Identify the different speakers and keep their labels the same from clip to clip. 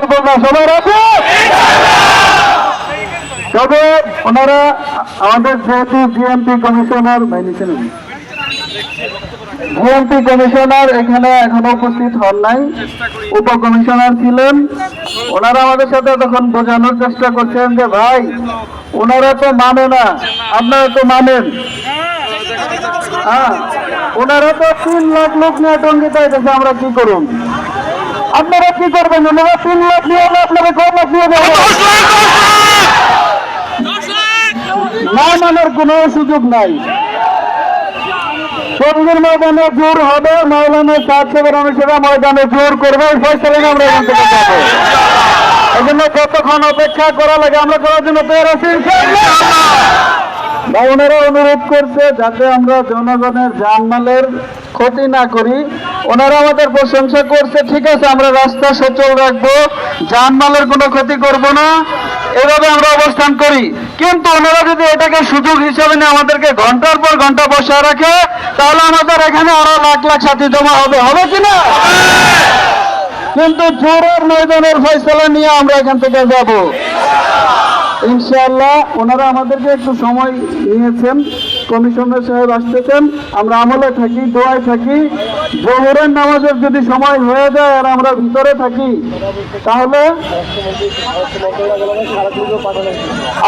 Speaker 1: করব না সবাই রাজি তবে ওনারা আমাদের যেহেতু জিএমপি কমিশনার জিএমপি কমিশনার এখানে এখনও উপস্থিত হন নাই। উপ কমিশনার ছিলেন। ওনারা আমাদের সাথে তখন বোঝানোর চেষ্টা করছেন যে, ভাই, ওনারা তো মানে না, আপনারা তো মানেন। হ্যাঁ ওনারা তো তিন লাখ লোক নিয়ে টঙ্গিতে আমরা কি করুন আপনারা কি করবেন? ওনারা তিন লাখ নিয়ে হলে আপনারা কয় লাখ নিয়ে যাবেন না? মানার কোনো সুযোগ নাই। টঙ্গির ময়দানে জোর হবে, ময়দানে সাতশো মানুষেরা ময়দানে জোর করবে ফয়সালে আমরা এখান থেকে যাব। এই জন্য কতক্ষণ অপেক্ষা করা লাগে, আমরা করার জন্য তৈরি। বা ওনারা অনুরোধ করছে যাতে আমরা জনগণের জানমালের ক্ষতি না করি। ওনারা আমাদের প্রশংসা করছে, ঠিক আছে, আমরা রাস্তা সচল রাখব, জানমালের কোনো ক্ষতি করব না, এভাবে আমরা অবস্থান করি। কিন্তু ওনারা যদি এটাকে সুযোগ হিসাবে নিয়ে আমাদেরকে ঘণ্টার পর ঘণ্টা বসে রাখে, তাহলে আমাদের এখানে আরও লাখ লাখ সাথী জমা হবে। হবে কিনা কিন্তু জোরের ময়দানের ফয়সলা নিয়ে আমরা এখান থেকে যাব। ইনশাআল্লাহ ওনারা আমাদেরকে একটু সময় নিয়েছেন কমিশনার সাহেব আসতেছেন, আমরা আমলে থাকি, দোয়ায় থাকি। জোহরের নামাজের যদি সময় হয়ে যায় আর আমরা ভিতরে থাকি, তাহলে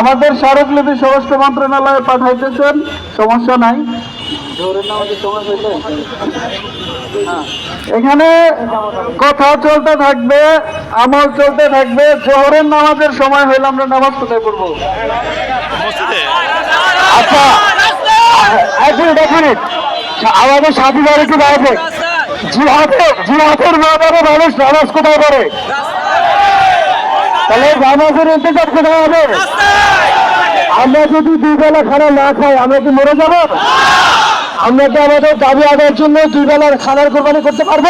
Speaker 1: আমাদের স্মারকলিপি স্বরাষ্ট্র মন্ত্রণালয়ে পাঠাইতেছেন, সমস্যা নাই। হ্যাঁ। এখানে কথা চলতে থাকবে আমল চলতে থাকবে জোহরের নামাজের সময় হইলে আমরা নামাজ কোথায় পড়ব? আচ্ছা আমাদের সাথী বাড়ি কি বাইরে। জিহাদের জিহাদের ময়দানে মানুষ নামাজ কোথায় পড়ে? তাহলে নামাজের ইন্তজার কোথায় হবে? আমরা যদি দুই বেলা খানা না খাই আমরা কি মরে যাব? আমরা কি আমাদের দাবি আদায়ের জন্য দুই বেলার খানার কোরবানি করতে পারব।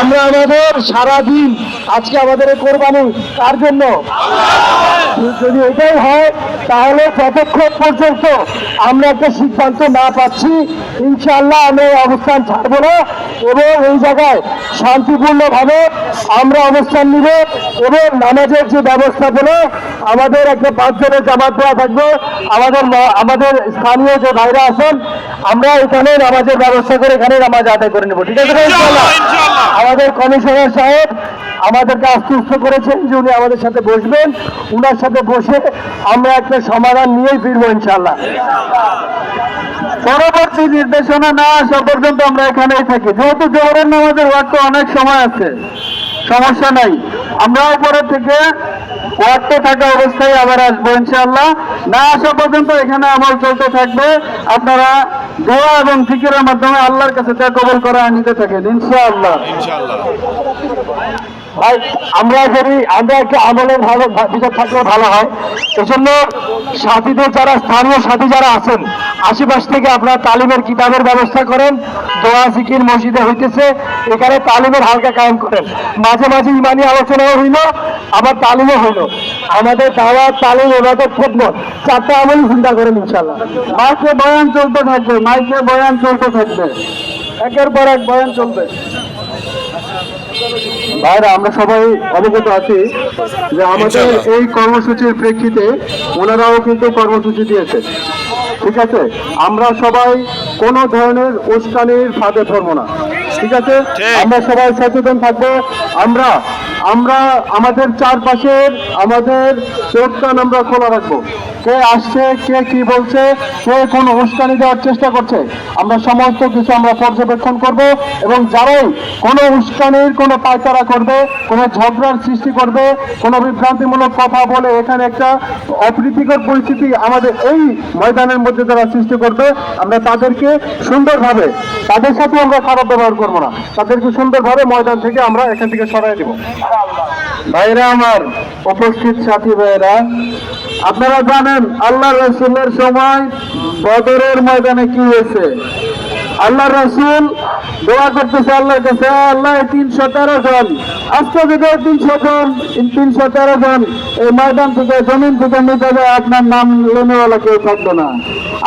Speaker 1: আমরা আমাদের সারাদিন আজকে আমাদের কোরবানি কার জন্য? যদি এটাই হয় তাহলে যতক্ষণ পর্যন্ত আমরা একটা সিদ্ধান্ত না পাচ্ছি ইনশাআল্লাহ আমরা এই অবস্থান ছাড়বো না এবং এই জায়গায় শান্তিপূর্ণভাবে আমরা অবস্থান নিব এবং নামাজের যে ব্যবস্থাগুলো আমাদের একটা পাঁচজনের জামাত দেওয়া থাকবে আমাদের আমাদের স্থানীয় যে ভাইরা আছেন আমরা এখানে নামাজের ব্যবস্থা করে এখানে নামাজ আদায় করে নেব ঠিক আছে আমাদের কমিশনার সাহেব আমাদেরকে আশ্বস্ত করেছেন যে উনি আমাদের সাথে বসবেন। উনার সাথে বসে আমরা একটা সমাধান নিয়েই ফিরবো ইনশাল্লাহ পরবর্তী নির্দেশনা না আসা পর্যন্ত আমরা এখানেই থাকি। যেহেতু জোহরের নামাজের ওয়াক্ত অনেক সময় আছে, সমস্যা নাই। আমরা উপরে থেকে ওয়াক্তে থাকা অবস্থায় আবার আসব ইনশাল্লাহ না আসা পর্যন্ত এখানে আমল চলতে থাকবে। আপনারা দোয়া এবং ফিকিরের মাধ্যমে আল্লাহর কাছে তা কবল করা নিতে থাকেন ইনশাআল্লাহ। ভাই, আমরা যদি, আমরা একটু আমলের ভালো, বিচার থাকলে ভালো হয়। এজন্য সাথীদের যারা, স্থানীয় সাথী যারা আছেন, আশেপাশ থেকে আপনারা তালিমের কিতাবের ব্যবস্থা করেন। দোয়া, জিকির মসজিদে হইতেছে, এখানে তালিমের হালকা কায়েম করেন। মাঝে মাঝে ইমানি আলোচনাও হইল, আবার তালিমও হইল। আমাদের দাওয়াত, তালিম এবাদত খেদমত, চারটা আমলই চিন্তা করেন ইনশাল্লাহ মাইকে বয়ান চলতে থাকবে, মাইকে বয়ান চলতে থাকবে। একের পর এক বয়ান চলবে। ভাইরা আমরা সবাই অবগত আছি যে আমাদের এই কর্মসূচির প্রেক্ষিতে ওনারাও কিন্তু কর্মসূচি দিয়েছে ঠিক আছে? আমরা সবাই কোন ধরনের উস্কানির ফাঁদে ধরবো না। ঠিক আছে? আমরা সবাই সচেতন থাকব। আমরা আমরা আমাদের চারপাশের, আমাদের চোখ আমরা খোলা রাখব। কে আসছে, কে কি বলছে, কে কোন উস্কানি দেওয়ার চেষ্টা করছে, আমরা সমস্ত কিছু আমরা পর্যবেক্ষণ করব এবং যারাই কোনো উস্কানির কোনো পায়তারা করবে, কোনো ঝগড়ার সৃষ্টি করবে, কোনো বিভ্রান্তিমূলক কথা বলে এখানে একটা অপ্রীতিকর পরিস্থিতি আমাদের এই ময়দানের মধ্যে যারা সৃষ্টি করবে, আমরা তাদেরকে সুন্দরভাবে, তাদের সাথে আমরা খারাপ ব্যবহার করব না, তাদেরকে সুন্দরভাবে ময়দান থেকে আমরা এখান থেকে সরাই দেব। ভাইরা আমার উপস্থিত সাথী ভাইরা, আপনারা জানেন আল্লাহ রসুলের সময় বদরের ময়দানে কি হয়েছে? আল্লাহ রসুল দোয়া করতেছে আল্লাহর কাছে আল্লাহ তিনশো তেরো জন, আজকে যদি তিনশো জন তিনশো তেরো জন এই ময়দান থেকে, জমিন থেকে নিতে যায়, আপনার নাম লেনেওয়ালা কেউ থাকবে না।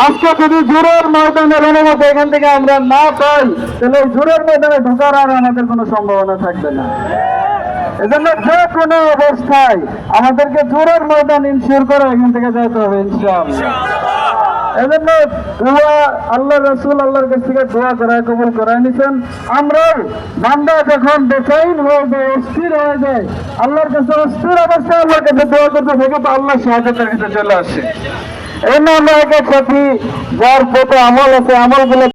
Speaker 1: আজকে যদি জোরের ময়দানের অনুমতি এখান থেকে আমরা না পাই, তাহলে জোরের ময়দানে ঢোকার আর আমাদের কোনো সম্ভাবনা থাকবে না। এজন্য যে কোনো অবস্থায় আমাদেরকে জোরের ময়দান ইনশিওর করে এখান থেকে যেতে হবে ইনশাআল্লাহ। এজন্য দোয়া আল্লাহ রসুল আল্লাহর কাছ থেকে দোয়া করা কবুল করায় নিছেন। আমরা বান্দা যখন বেচাইন হয়ে যায় অস্থির হয়ে যায় আল্লাহর কাছে অস্থির অবস্থায় আল্লাহর কাছে দোয়া করতে থাকে তো আল্লাহ সাহায্যের কাছে চলে আসে। এই আমরা একে সাথী যার প্রতি আমল আছে আমলগুলো